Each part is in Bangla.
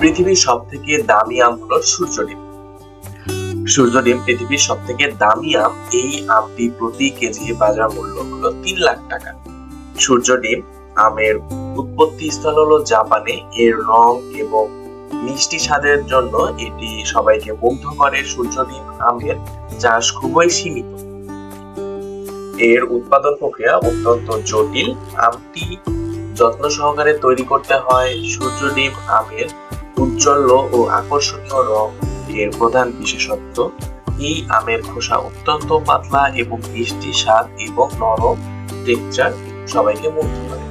পৃথিবীর সব থেকে দামি আম হলো সূর্য ডিম সূর্য ডিম পৃথিবীর সব থেকে দামি আম, এই আমটি প্রতি কেজি বাজার মূল্য হলো তিন লাখ টাকা। সূর্য ডিম আমের উৎপত্তি স্থল হলো জাপানে। এর রং এবং মিষ্টি স্বাদের জন্য এটি সবাইকে মুগ্ধ করে। সূর্য ডিম আমের চাষ খুবই সীমিত। এর উৎপাদন প্রক্রিয়া অত্যন্ত জটিল। আমটি যত্ন সহকারে তৈরি করতে হয়। সূর্য ডিম আমের উজ্জ্বল ও আকর্ষণীয় রং এর প্রধান বিশেষত্ব, এই আমের খোসা অত্যন্ত পাতলা এবং মিষ্টি স্বাদ এবং নরম টেক্সচার সবাইকে মুগ্ধ করে।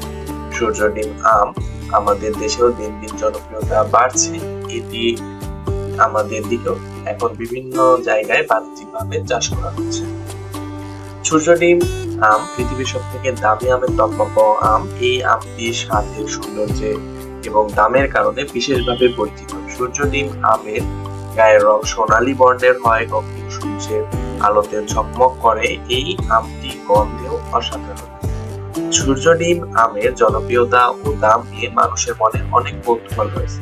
সূর্য ডিম আম আমাদের দেশেও দিন দিন জনপ্রিয়তা বাড়ছে। এটি আমাদের দিকেও এখন বিভিন্ন জায়গায় বাণিজ্যিকভাবে চাষ করা হচ্ছে। সূর্য ডিম আম পৃথিবীর সব থেকে দামি আমের টকমক আম। এই আমটি স্বাদের সৌন্দর্যে এবং দামের কারণে বিশেষভাবে পরিচিত। সূর্য ডিম আমের গায়ের রং সোনালী বর্ণের হয় কখনো সূর্যের আলোতে ঝকমক করে। এই আমটি গন্ধেও অসাধারণ। সূর্য ডিম আমের জনপ্রিয়তা ও দাম নিয়ে মানুষের মনে অনেক কৌতূহল রয়েছে।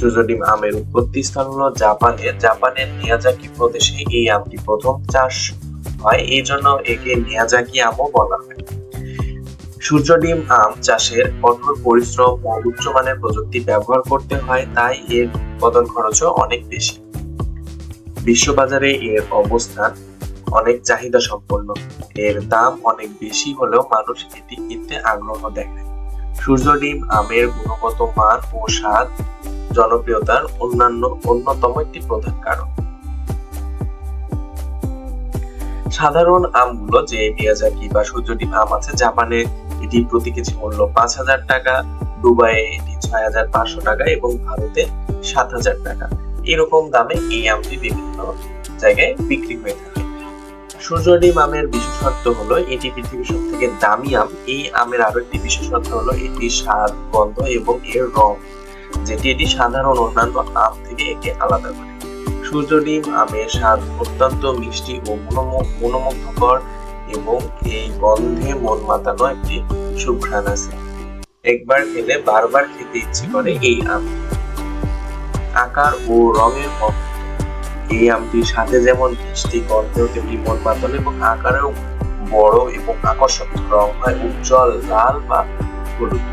সূর্য ডিম আমের উৎপত্তি স্থান হলো জাপানের জাপানের মিয়াজাকি প্রদেশে এই আমটি প্রথম চাষ হয়। এই জন্য একে মিয়াজাকি আমও বলা হয়। সূর্য ডিম আম চাষের কঠোর পরিশ্রম ও উচ্চমানের প্রযুক্তি ব্যবহার করতে হয়, তাই এর উৎপাদন খরচও অনেক বেশি। বিশ্ববাজারে এর অবস্থান অনেক চাহিদা সম্পন্ন। এর দাম অনেক বেশি হলেও মানুষ এটি কিনতে আগ্রহ দেখায়। সূর্য ডিম আমের গুণগত মান ও স্বাদ, জনপ্রিয়তার অন্যান্য অন্যতম একটি প্রধান কারণ। সাধারণ আমগুলো যে মিয়াজাকি বা সূর্য ডিম আম আছে জাপানে এটি প্রতি কেজি মূল্য পাঁচ হাজার টাকা, দুবাইয়ে এটি ছয় হাজার পাঁচশো টাকা এবং ভারতে সাত হাজার টাকা। এরকম দামে এই আমটি বিভিন্ন জায়গায় বিক্রি হয়ে থাকে। সূর্য ডিম আমের বিশেষত্ব হলো এটি পৃথিবীর সব থেকে দামি আম। এই আমের আরও একটি বিশেষত্ব হলো এটি স্বাদ, গন্ধ এবং এর রং, যেটি এটি সাধারণ অন্যান্য আম থেকে একে আলাদা করে। আমের স্বাদ অত্যন্ত মিষ্টি ও মনোমু- মনোমুগ্ধকর। এবং এই গন্ধে মন মাতানো একটি সুঘ্রাণ আছে। একবার খেলে বারবার খেতে ইচ্ছে করে এই আম। আকার ও রঙের মতো। এই আমটির সাথে যেমন মিষ্টি গন্ধেও তেমনি মন মাতানো এবং আকারেও বড় এবং আকর্ষক রং হয় উজ্জ্বল লাল বা হলুদ।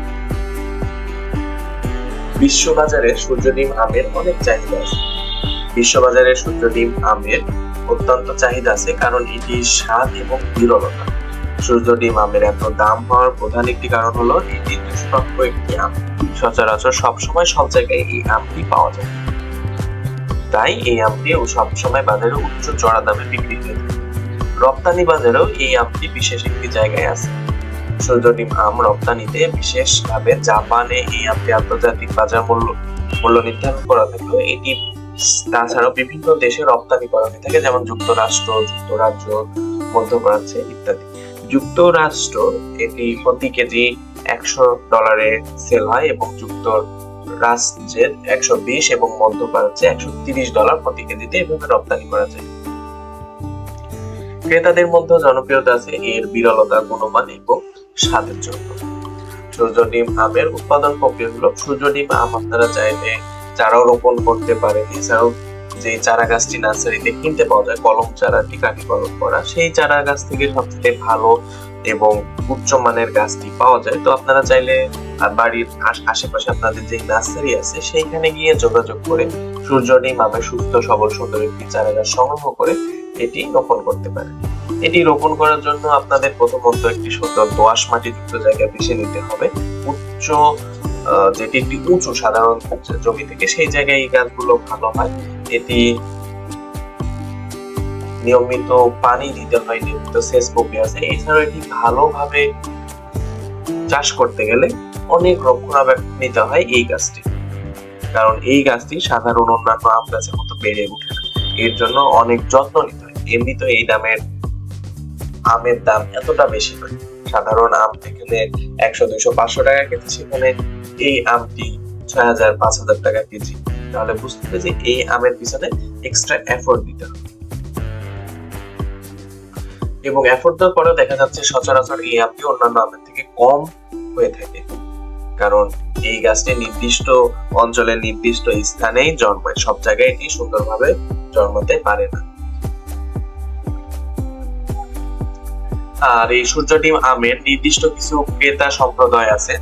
বিশ্ববাজারে সূর্য ডিম আমের অনেক চাহিদা আছে। বিশ্ববাজারে সূর্য, ডিম, আমের অত্যন্ত চাহিদা আছে, কারণ এটি স্বাদ এবং বিরলতা। সূর্য, ডিম, আমের এত দাম হওয়ার প্রধান একটি কারণ হলো এটি দুষ্প্রাপ্য একটি আম। সচরাচর সবসময় সব জায়গায় এই আমটি পাওয়া যায়। তাই এই আমটি সবসময় বাজারে উচ্চ চড়া দামে বিক্রি হয়ে থাকে। রপ্তানি বাজারেও এই আমটি বিশেষ একটি জায়গায় আছে। সূর্য, ডিম, আম রপ্তানিতে বিশেষভাবে জাপানে এই আমটি আন্তর্জাতিক বাজার মূল্য মূল্য নির্ধারণ করা থাকলেও এটি তাছাড়াও বিভিন্ন দেশে রপ্তানি করা হয়ে থাকে, যেমন যুক্তরাষ্ট্র, যুক্তরাজ্য, মধ্যপ্রাচ্যে ইত্যাদি। যুক্তরাষ্ট্র এটি প্রতি কেজি একশো ডলারে সেল হয় এবং যুক্তরাজ্যের একশো বিশ এবং মধ্যপ্রাচ্যে একশো তিরিশ ডলার প্রতি কেজিতে এভাবে রপ্তানি করা যায়। ক্রেতাদের মধ্যে জনপ্রিয়তা আছে এর বিরলতা গুণমান এবং স্বাদের জন্য। সূর্য ডিম আমের উৎপাদন প্রক্রিয়া হলো সূর্য ডিম আম। আপনারা চাইলে চারাও রোপণ করতে পারেন এছাড়াও যে চারা গাছটি নার্সারিতে কিনতে পাওয়া যায়, কলম চারাটি কাটি কলম করা, সেই চারা গাছ থেকে সবথেকে ভালো এবং উচ্চমানের গাছটি পাওয়া যায়। তো আপনারা চাইলে বাড়ির আশেপাশে আপনাদের যে নার্সারি আছে, সেইখানে গিয়ে যোগাযোগ করে সূর্য ডিম আমের সুস্থ, সবল, সুন্দর একটি চারা গাছ সংগ্রহ করে এটি রোপণ করতে পারেন। এটি রোপণ করার জন্য আপনাদের প্রথমত একটি সুন্দর দোআঁশ মাটিযুক্ত জায়গা বেছে নিতে হবে। উচ্চ যেটি একটি উঁচু সাধারণ জমি থেকে সেই জায়গায় এই গাছগুলো ভালো হয়। এটি নিয়মিত পানি দিতে হয়, নিয়মিত সেচ প্রক্রিয়া আছে। এছাড়াও এটি ভালোভাবে চাষ করতে গেলে অনেক রক্ষণাবেক্ষণ নিতে হয় এই গাছটি। কারণ এই গাছটি সাধারণ অন্যান্য আম গাছের মতো বেড়ে ওঠে না। এর জন্য অনেক যত্ন নিতে হয়। এমনি তো এই দামের আমের দাম এতটা বেশি নয়। সাধারণ আম এখানে একশো, দুইশো, পাঁচশো টাকা কেজি সেখানে এই আমটি ছয় হাজার, পাঁচ হাজার টাকা কেজি। তাহলে বুঝতে হবে যে এই আমের পিছনে এক্সট্রা এফোর্ট দিতে হবে। এবং এফোর্ট দেওয়ার পরেও দেখা যাচ্ছে সচরাচর এই আমটি অন্যান্য আমের থেকে কম হয়ে থাকে। কারণ এই গাছটি নির্দিষ্ট অঞ্চলের নির্দিষ্ট স্থানেই জন্মায়। সব জায়গায় এটি সুন্দরভাবে জন্মাতে পারে না। আর এই সূর্য ডিম আমের নির্দিষ্ট কিছু ক্রেতা সম্প্রদায় আছে,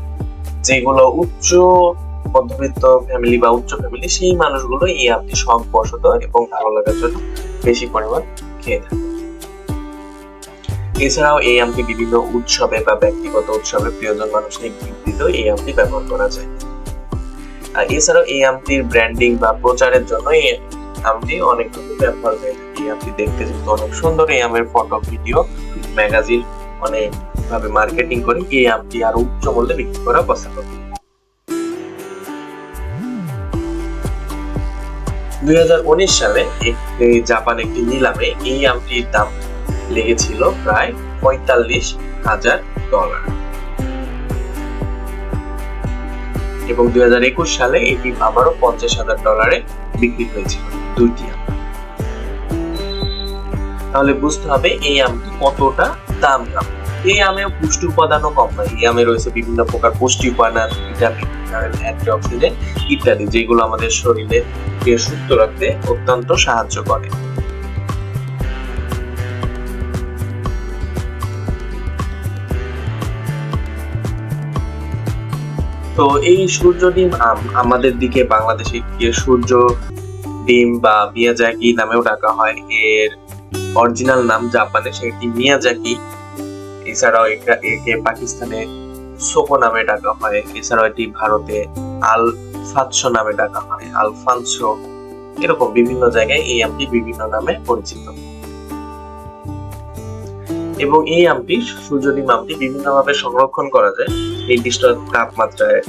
যেগুলো উচ্চ মধ্যবিত্ত ফ্যামিলি বা উচ্চ ফ্যামিলি সেই মানুষগুলো এই আমটি শখ বসত এবং ভালো লাগার জন্য বেশি পরিমাণ খেয়ে থাকে। এছাড়াও এই আমটি বিভিন্ন উৎসবে বা ব্যক্তিগত উৎসবে প্রিয়জন মানুষকে গিফট এই আমটি ব্যবহার করা যায়। এছাড়াও এই আমটির ব্র্যান্ডিং বা প্রচারের জন্য এই আমটি অনেক ব্যবহার হয়ে থাকে। এই আমটি দেখতে কিন্তু অনেক সুন্দর, এই আমের ফটো ভিডিও ম্যাগাজিন অনেক ভাবে মার্কেটিং করে এই আমটি আরও উচ্চ মূল্যে বিক্রি করা পছন্দ দুই সালে একটি জাপান একটি নিলামে এই আমটির দাম লেগেছিল প্রায় পঁয়তাল্লিশ হাজার ডলার। এবং দুই হাজার একুশ সালে এটি আবারও পঞ্চাশ হাজার ডলারে বিক্রি হয়েছিল দুইটি আম। তাহলে বুঝতে হবে এই আমটি কতটা দাম আম এই আমে পুষ্টি উপাদানও কম নয়। এই আমে রয়েছে বিভিন্ন প্রকার পুষ্টি উপাদান, ভিটামিন অ্যান্টিঅক্সিডেন্ট ইত্যাদি, যেগুলো আমাদের সুস্থ রাখতে অত্যন্ত সাহায্য করে। তো এই সূর্য ডিম আম আমাদের দিকে বাংলাদেশে সূর্য ডিম বা মিয়াজাকি নামেও ডাকা হয়। এর অরিজিনাল নাম জাপানে সেটি মিয়াজাকি, এছাড়াও একা- পাকিস্তানে সোকো নামে ডাকা হয়, এছাড়াও এটি ভারতে আল ফাতসো নামে ডাকা হয় আলফানসো এরকম বিভিন্ন জায়গায় এই আমটি বিভিন্ন নামে পরিচিত। এবং এই আমটি সূর্যডিম আমটি বিভিন্নভাবে সংরক্ষণ করা যায়, নির্দিষ্ট তাপমাত্রায়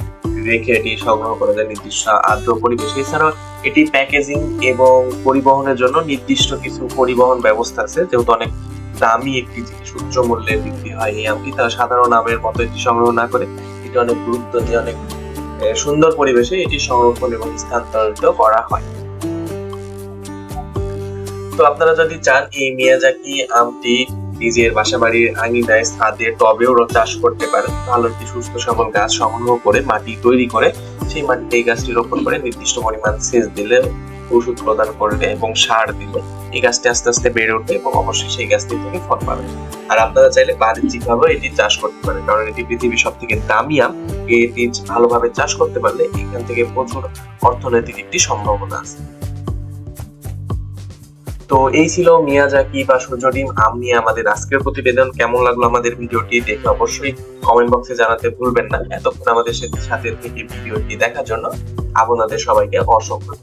রেখে এটি সংগ্রহ করা যায় নির্দিষ্ট আর্দ্র পরিবেশে। এছাড়াও এটি প্যাকেজিং এবং পরিবহনের জন্য নির্দিষ্ট কিছু পরিবহন ব্যবস্থা আছে। যেহেতু অনেক দামি একটি জিনিস, উচ্চ মূল্যে বিক্রি হয় এই আমটি, তারা সাধারণ আমের মতো এটি সংগ্রহ না করে এটি অনেক গুরুত্ব দিয়ে অনেক সুন্দর পরিবেশে এটি সংরক্ষণ এবং স্থানান্তরিত করা হয়। তো আপনারা যদি চান এই মিয়াজাকি আমটি নিজের বাসা বাড়ির আঙিনায় ছাদে টবেও চাষ করতে পারেন ভালো একটি সুস্থ সবল গাছ সংগ্রহ করে মাটি তৈরি করে সেই মাটিতে এই গাছটি রোপণ করে নির্দিষ্ট পরিমাণ সেচ দিলে, ওষুধ প্রদান করলে এবং সার দিলে। এই গাছটি আস্তে আস্তে বেড়ে উঠবে এবং অবশ্যই সেই গাছটি থেকে ফল পাবে। আর আপনারা চাইলে বাণিজ্যিক ভাবে এটি চাষ করতে পারেন, কারণ এটি পৃথিবীর সব থেকে দামি আম। এটি ভালোভাবে চাষ করতে পারলে এখান থেকে প্রচুর অর্থনৈতিক একটি সম্ভাবনা আছে। তো এই ছিল মিয়াজাকি বা সূর্য ডিম। আমাদের আজকের প্রতিবেদন। কেমন লাগল আমাদের ভিডিওটি দেখে অবশ্যই কমেন্ট বক্সে জানাতে ভুলবেন না। এতক্ষণ আমাদের সাথে সাথে থেকে ভিডিওটি দেখার জন্য আপনাদের সবাইকে অসংখ্য।